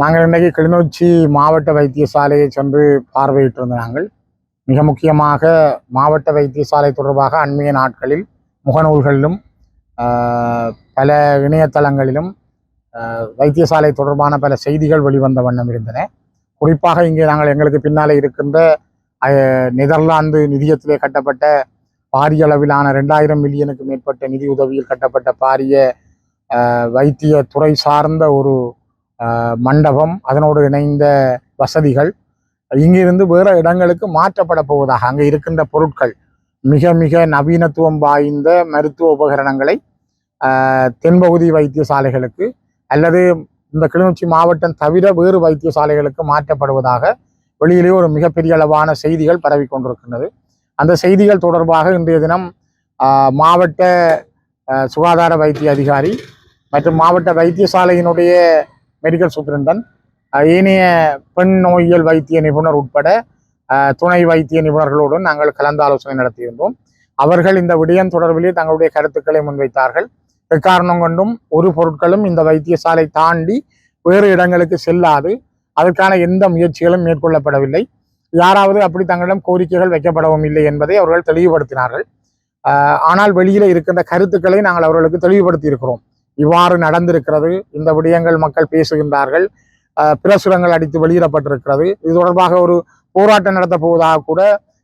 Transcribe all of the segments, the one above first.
நாங்கள் இன்றைக்கு கிளிநொச்சி மாவட்ட வைத்தியசாலையை சென்று பார்வையிட்டிருந்த நாங்கள் மிக முக்கியமாக மாவட்ட வைத்தியசாலை தொடர்பாக அண்மைய நாட்களில் முகநூல்களிலும் பல இணையதளங்களிலும் வைத்தியசாலை தொடர்பான பல செய்திகள் வெளிவந்த வண்ணம் இருந்தன. குறிப்பாக இங்கே நாங்கள் எங்களுக்கு பின்னாலே இருக்கின்ற நெதர்லாந்து நிதியத்திலே கட்டப்பட்ட பாரிய அளவிலான ரெண்டாயிரம் மில்லியனுக்கு மேற்பட்ட நிதி உதவியில் கட்டப்பட்ட பாரிய வைத்திய துறை சார்ந்த ஒரு மண்டபம் அதனோடு இணைந்த வசதிகள் இங்கிருந்து வேறு இடங்களுக்கு மாற்றப்பட போவதாக அங்கே இருக்கின்ற பொருட்கள் மிக மிக நவீனத்துவம் வாய்ந்த மருத்துவ உபகரணங்களை தென்பகுதி வைத்தியசாலைகளுக்கு அல்லது இந்த கிளிநொச்சி மாவட்டம் தவிர வேறு வைத்தியசாலைகளுக்கு மாற்றப்படுவதாக வெளியிலே ஒரு மிகப்பெரிய அளவான செய்திகள் பரவி கொண்டிருக்கின்றது. அந்த செய்திகள் தொடர்பாக இன்றைய தினம் மாவட்ட சுகாதார வைத்திய அதிகாரி மற்றும் மாவட்ட வைத்தியசாலையினுடைய மெடிக்கல் சூப்பரிண்டன் ஏனைய பெண் நோயியல் வைத்திய நிபுணர் உட்பட துணை வைத்திய நிபுணர்களுடன் நாங்கள் கலந்து ஆலோசனை நடத்தியிருந்தோம். அவர்கள் இந்த விடயம் தொடர்பிலே தங்களுடைய கருத்துக்களை முன்வைத்தார்கள். எக்காரணம் கொண்டும் ஒரு பொருட்களும் இந்த வைத்தியசாலை தாண்டி வேறு இடங்களுக்கு செல்லாது. அதற்கான எந்த முயற்சிகளும் மேற்கொள்ளப்படவில்லை. யாராவது அப்படி தங்களிடம் கோரிக்கைகள் வைக்கப்படவும் இல்லை என்பதை அவர்கள் தெளிவுபடுத்தினார்கள். ஆனால் வெளியில இருக்கின்ற கருத்துக்களை நாங்கள் அவர்களுக்கு தெளிவுபடுத்தி இருக்கிறோம் இவ்வாறு நடந்திருக்கிறது. இந்த விடயங்கள் மக்கள் பேசுகின்றார்கள். பிரசுரங்கள் அடித்து வெளியிடப்பட்டிருக்கிறது. இது தொடர்பாக ஒரு போராட்டம் நடத்தப் போவதாக கூட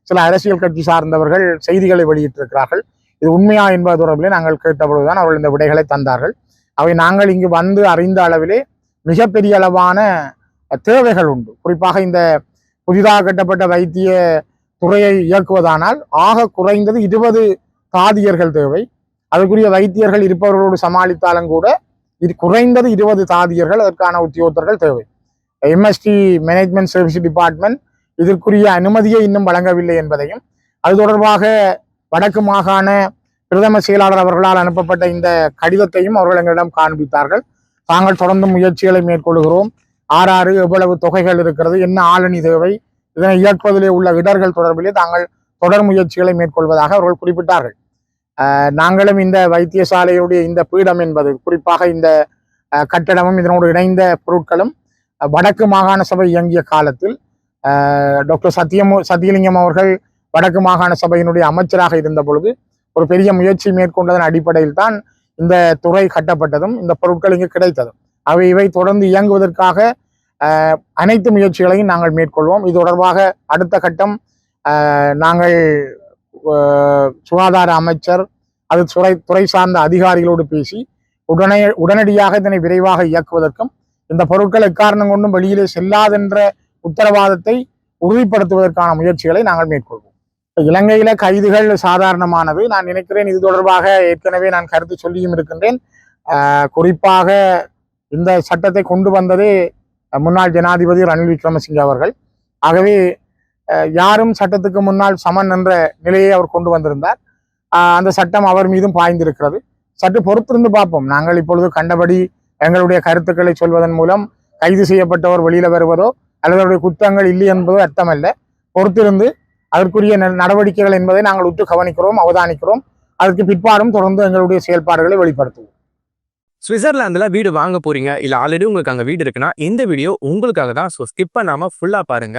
சில அரசியல் கட்சி சார்ந்தவர்கள் செய்திகளை வெளியிட்டிருக்கிறார்கள். இது உண்மையா என்பது தொடர்பிலே நாங்கள் கேட்டபொழுதுதான் அவர்கள் இந்த விடைகளை தந்தார்கள். அவை நாங்கள் இங்கு வந்து அறிந்த அளவிலே மிகப்பெரிய அளவான தேவைகள் உண்டு. குறிப்பாக இந்த புதிதாக கட்டப்பட்ட வைத்திய துறையை இயக்குவதானால் ஆக குறைந்தது இருபது தாதியர்கள் தேவை. அதற்குரிய வைத்தியர்கள் இருப்பவர்களோடு சமாளித்தாலும் கூட இது குறைந்தது இருபது தாதியர்கள் அதற்கான உத்தியோகத்தர்கள் தேவை. எம்எஸ்டி மேனேஜ்மெண்ட் சர்வீஸ் டிபார்ட்மெண்ட் இதற்குரிய அனுமதியை இன்னும் வழங்கவில்லை என்பதையும் அது தொடர்பாக வடக்கு மாகாண பிரதம செயலாளர் அவர்களால் அனுப்பப்பட்ட இந்த கடிதத்தையும் அவர்கள் எங்களிடம் காண்பித்தார்கள். தாங்கள் தொடர்ந்து முயற்சிகளை மேற்கொள்கிறோம். ஆறாறு எவ்வளவு தொகைகள் இருக்கிறது என்ன ஆளணி தேவை இதனை இயக்குவதிலே உள்ள இடர்கள் தொடர்பிலே தாங்கள் தொடர் முயற்சிகளை மேற்கொள்வதாக அவர்கள் குறிப்பிட்டார்கள். நாங்களும் இந்த வைத்தியசாலையுடைய இந்த பீடம் என்பது குறிப்பாக இந்த கட்டடமும் இதனோடு இணைந்த பொருட்களும் வடக்கு மாகாண சபை இயங்கிய காலத்தில் டாக்டர் சத்தியமு சத்தியலிங்கம் அவர்கள் வடக்கு மாகாண சபையினுடைய அமைச்சராக இருந்த பொழுது ஒரு பெரிய முயற்சி மேற்கொண்டதன் அடிப்படையில் தான் இந்த துறை கட்டப்பட்டதும் இந்த பொருட்கள் இங்கு கிடைத்ததும். அவை இவை தொடர்ந்து இயங்குவதற்காக அனைத்து முயற்சிகளையும் நாங்கள் மேற்கொள்வோம். இது தொடர்பாக அடுத்த கட்டம் நாங்கள் சுகாதார அமைச்சர் அது துறை துறை சார்ந்த அதிகாரிகளோடு பேசி உடனே உடனடியாக இதனை விரைவாக இயக்குவதற்கும் இந்த பொருட்கள் எக்காரணம் கொண்டும் வெளியிலே செல்லாதென்ற உத்தரவாதத்தை உறுதிப்படுத்துவதற்கான முயற்சிகளை நாங்கள் மேற்கொள்வோம். இலங்கையில கைதுகள் சாதாரணமானது. நான் நினைக்கிறேன் இது தொடர்பாக ஏற்கனவே நான் கருத்து சொல்லியும் இருக்கின்றேன். குறிப்பாக இந்த சட்டத்தை கொண்டு வந்ததே முன்னாள் ஜனாதிபதி ரணில் விக்ரமசிங்க அவர்கள். ஆகவே யாரும் சட்டத்துக்கு முன்னால் சமன் என்ற நிலையை அவர் கொண்டு வந்திருந்தார். ஆஹ், அந்த சட்டம் அவர் மீதும் பாய்ந்திருக்கிறது. சற்று பொறுத்திருந்து பார்ப்போம். நாங்கள் இப்பொழுது கண்டபடி எங்களுடைய கருத்துக்களை சொல்வதன் மூலம் கைது செய்யப்பட்டவர் வெளியில வருவதோ அல்லது அவருடைய குற்றங்கள் இல்லை என்பதோ அர்த்தமல்ல. பொறுத்திருந்து அதற்குரிய ந- நடவடிக்கைகள் என்பதை நாங்கள் உற்று கவனிக்கிறோம் அவதானிக்கிறோம். அதற்கு பிற்பாடும் தொடர்ந்து எங்களுடைய செயல்பாடுகளை வெளிப்படுத்துவோம். சுவிட்சர்லாந்துல வீடு வாங்க போறீங்க இல்ல ஆல்ரெடி உங்களுக்கு அங்க வீடு இருக்குன்னா இந்த வீடியோ உங்களுக்காக தான். ஸோ ஸ்கிப் பண்ணாம ஃபுல்லா பாருங்க.